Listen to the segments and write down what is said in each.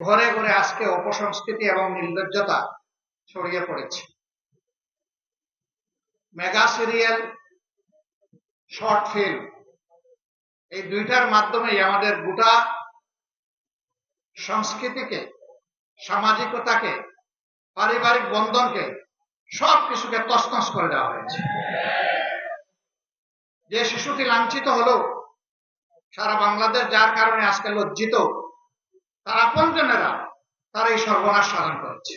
ঘরে ঘরে আজকে অপসংস্কৃতি এবং নির্লজ্জতা ছড়িয়ে পড়েছে। মেগা সিরিয়াল, শর্ট ফিল্ম, এই দুইটার মাধ্যমে আমাদের গোটা সংস্কৃতিকে, সামাজিকতাকে, পারিবারিক বন্ধনকে সব কিছুকে তসনস করে দেওয়া হয়েছে। যে শিশুটি লাঞ্ছিত হলো, সারা বাংলাদেশ যার কারণে আজকে লজ্জিত তার আপনজনেরা তার এই সর্বনাশ সাধন করেছে।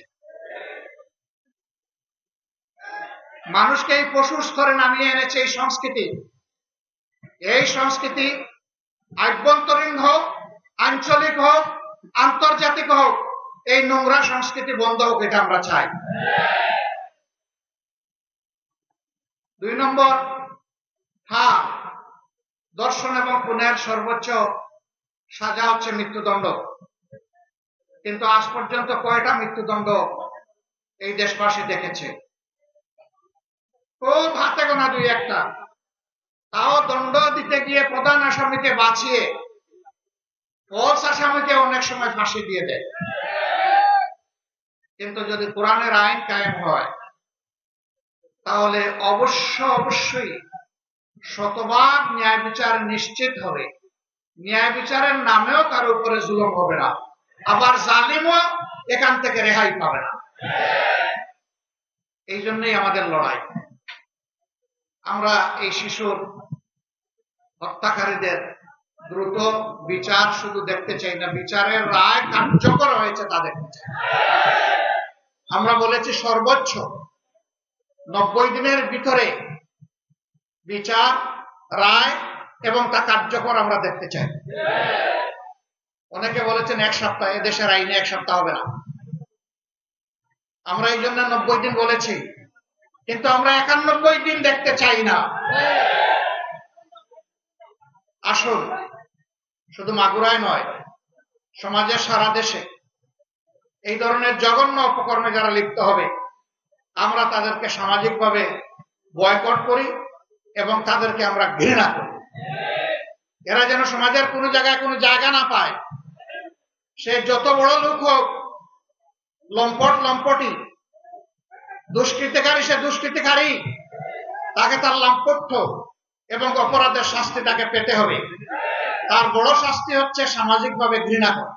মানুষকে এই পশুর স্তরে নামিয়ে এনেছে এই সংস্কৃতি। এই সংস্কৃতি আভ্যন্তরীণ হোক, আঞ্চলিক হোক, আন্তর্জাতিক হোক, এই নোংরা সংস্কৃতি বন্ধ হোক এটা আমরা চাই। দুই নম্বর হ্যাঁ দর্শন এবং পুনের সর্বোচ্চ সাজা হচ্ছে মৃত্যুদণ্ড। কিন্তু আজ পর্যন্ত কয়টা মৃত্যুদণ্ড এই দেশবাসী দেখেছে? খুব হাতে গোনা দুই একটা। তাও দণ্ড দিতে গিয়ে প্রধান আসামিকে বাঁচিয়ে ফলস আসামিকে অনেক সময় ফাঁসি দিয়ে দেয়। কিন্তু যদি কোরআনের আইন কায়েম হয়, তাহলে অবশ্য অবশ্যই শতভাগ ন্যায় বিচার নিশ্চিত হবে। ন্যায় বিচারের নামেও কারও উপরে জুলম হবে না। আবার জালিমও এখান থেকে রেহাই পাবে না। এই জন্যই আমাদের লড়াই। আমরা এই শিশুর হত্যাকারীদের দ্রুত বিচার শুধু দেখতে চাই না, বিচারের রায় কার্যকর হয়েছে তা দেখতে চাই। আমরা বলেছি সর্বোচ্চ নব্বই দিনের ভিতরে বিচার, রায় এবং তা কার্যকর আমরা দেখতে চাই। অনেকে বলেছেন এক সপ্তাহ, দেশের আইনে এক সপ্তাহ হবে না। আমরা এই জন্য নব্বই দিন বলেছি, কিন্তু আমরা একানব্বই দিন দেখতে চাই না। আসুন, শুধু মাগুরায় নয়, সমাজের সারা দেশে এই ধরনের জঘন্য অপকর্মে যারা লিপ্ত হবে, আমরা তাদেরকে সামাজিকভাবে বয়কট করি এবং তাদেরকে আমরা ঘৃণা করি। এরা যেন সমাজের কোনো জায়গায় কোনো জায়গা না পায়। সে যত বড় লোক হোক, লম্পট লম্পটি, দুষ্কৃতিকারী সে দুষ্কৃতিকারী, তাকে তার লাম্পট্য এবং অপরাধের শাস্তি তাকে পেতে হবে। তার বড় শাস্তি হচ্ছে সামাজিকভাবে ঘৃণা করা।